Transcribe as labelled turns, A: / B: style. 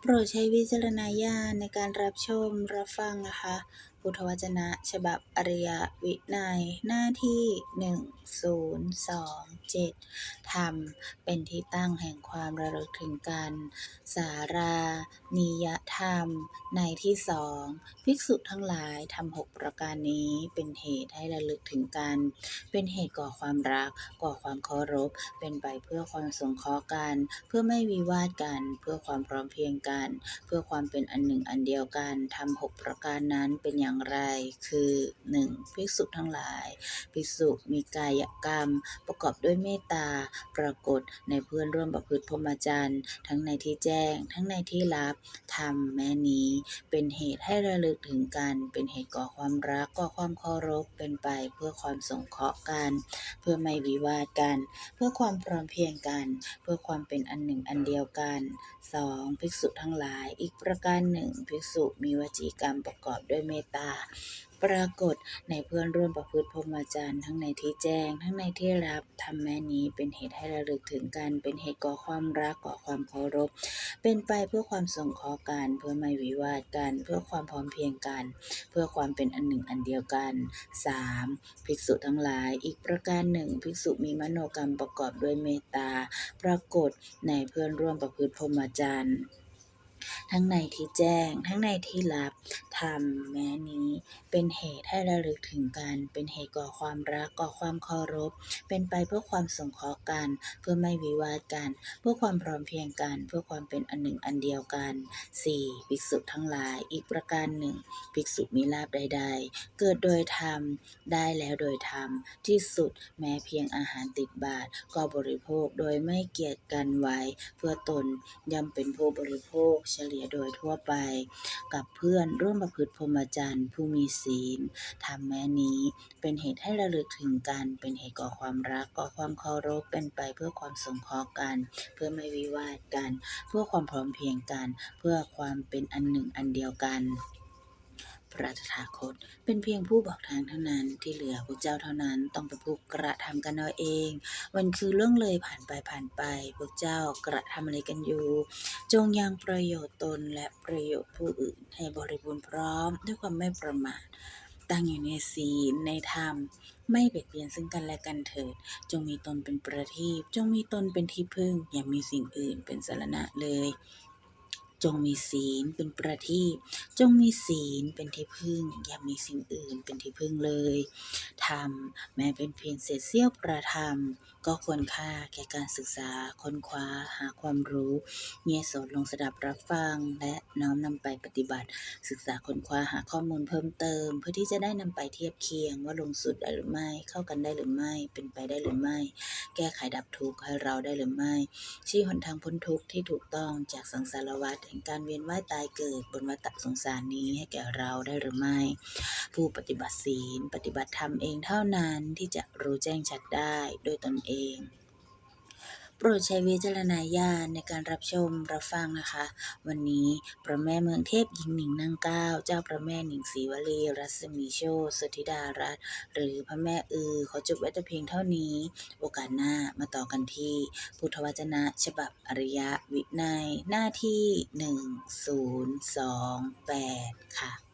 A: โปรดใช้วิจารณญาณในการรับชมรับฟังนะคะ พุทธวจนะ ฉบับอริยวินัยหน้าที่ 1027 ธรรมเป็นที่ตั้งแห่งความระลึกถึงกัน สารา นิยธรรม ในที่สองภิกษุทั้งหลายทำหกประการนี้เป็นเหตุให้ระลึกถึงกัน เป็นเหตุก่อความรัก ก่อความเคารพ เป็นไปเพื่อความสงเคราะห์กัน เพื่อไม่วิวาทกัน เพื่อความพร้อมเพียงกัน เพื่อความเป็นอันหนึ่งอันเดียวกันทำหกประการนั้นเป็นอย่างไร คือ 1. ภิกษุทั้งหลาย ภิกษุมีกายกรรม ประกอบด้วยเมตตา ปรากฏในเพื่อนร่วมประพฤติพรหมจรรย์ทั้งในที่แจ้ง ทั้งในที่ลับธรรมแม้นี้ เป็นเหตุให้ระลึกถึงกัน เป็นเหตุก่อความรักก่อความเคารพเป็นไปเพื่อความสงเคราะห์กัน เพื่อไม่วิวาทกัน เพื่อความพร้อมเพียงกัน เพื่อความเป็นอันหนึ่งอันเดียวกัน 2. ภิกษุทั้งหลาย อีกประการหนึ่ง ภิกษุมีวจีกรรมประกอบด้วยเมตตาปรากฏในเพื่อนร่วมประพฤติพรหมจรรย์ทั้งในที่แจ้ง ทั้งในที่ลับทำแม้นี้เป็นเหตุให้ระลึกถึงกัน เป็นเหตุก่อความรักก่อความเคารพ เป็นไปเพื่อความสงเคราะห์กัน เพื่อไม่วิวาทกัน เพื่อความพร้อมเพียงกัน เพื่อความเป็นอันหนึ่งอันเดียวกัน 3. ภิกษุทั้งหลายอีกประการหนึ่งภิกษุมีมโนกรรมประกอบด้วยเมตตา ปรากฏในเพื่อนร่วมประพฤติพรหมจรรย์ ทั้งในที่แจ้ง ทั้งในที่ลับทำแม้นี้เป็นเหตุให้ระลึกถึงกัน เป็นเหตุก่อความรักก่อความเคารพ เป็นไปเพื่อความสงเคราะห์กัน เพื่อไม่วิวาทกัน เพื่อความพร้อมเพียงกัน เพื่อความเป็นอันหนึ่งอันเดียวกัน 4. ภิกษุทั้งหลาย อีกประการหนึ่ง ภิกษุมีลาภใด ๆ เกิดโดยธรรม ได้แล้วโดยธรรม ที่สุดแม้เพียงอาหารติดบาตรก็บริโภคโดยไม่เกียจกันไว้ เพื่อตนย่อมเป็นผู้บริโภคเฉลี่ยโดยทั่วไป กับเพื่อนร่วมประพฤติพรหมจรรย์ผู้มีศีลทำแม้นี้เป็นเหตุให้ระลึกถึงกัน เป็นเหตุก่อความรักก่อความเคารพเป็นไปเพื่อความสงเคราะห์กัน เพื่อไม่วิวาทกัน เพื่อความพร้อมเพียงกัน เพื่อความเป็นอันหนึ่งอันเดียวกัน พระตถาคต เป็นเพียงผู้บอกทางเท่านั้นที่เหลือพระเจ้าเท่านั้นต้องเป็นผู้กระทำกันเอาเอง วันคือล่วงเลยผ่านไปผ่านไปพวกเจ้ากระทำอะไรกันอยู่ จงยังประโยชน์ตนและประโยชน์ผู้อื่นให้บริบูรณ์พร้อม ด้วยความไม่ประมาทตั้งอยู่ในศีลในธรรม ไม่เบียดเบียนซึ่งกันและกันเถิด จงมีตนเป็นประทีปจงมีตนเป็นที่พึ่ง อย่ามีสิ่งอื่นเป็นสารณะเลย จงมีศีลเป็นประทีปจงมีศีลเป็นที่พึ่ง อย่ามีสิ่งอื่นเป็นที่พึ่งเลยธรรมแม้เป็นเพียงเศษเสี้ยวประธรรม ก็ควรค่าแก่การศึกษาค้นคว้าหาความรู้เงียสดลงสดับรับฟัง และน้อมนำไปปฏิบัติ ศึกษาค้นคว้าหาข้อมูลเพิ่มเติม เพื่อที่จะได้นำไปเทียบเคียงว่าลงสุดได้หรือไม่เข้ากันได้หรือไม่ เป็นไปได้หรือไม่ แก้ไขดับทุกข์ให้เราได้หรือไม่ ชี้หนทางพ้นทุกข์ที่ถูกต้องจากสังสารวัฏแห่งการเวียนว่ายตายเกิดบนวัฏสงสารนี้ให้แก่เราได้หรือไม่ ผู้ปฏิบัติศีล ปฏิบัติธรรมเองเท่านั้นที่จะรู้แจ้งชัดได้ด้วยตนเองโปรดใช้วิจารณญาณในการรับชมรับฟังนะคะ วันนี้พระแม่เมืองเทพหญิงหนิงนางเก้า เจ้าพระแม่หนิงศรีวลี รัศมีโชติสธิดารัตน์หรือพระแม่อือ ขอจบไว้แต่เพียงเท่านี้ โอกาสหน้ามาต่อกันที่ พุทธวจนะฉบับอริยวินัยหน้าที่ 1028 ค่ะ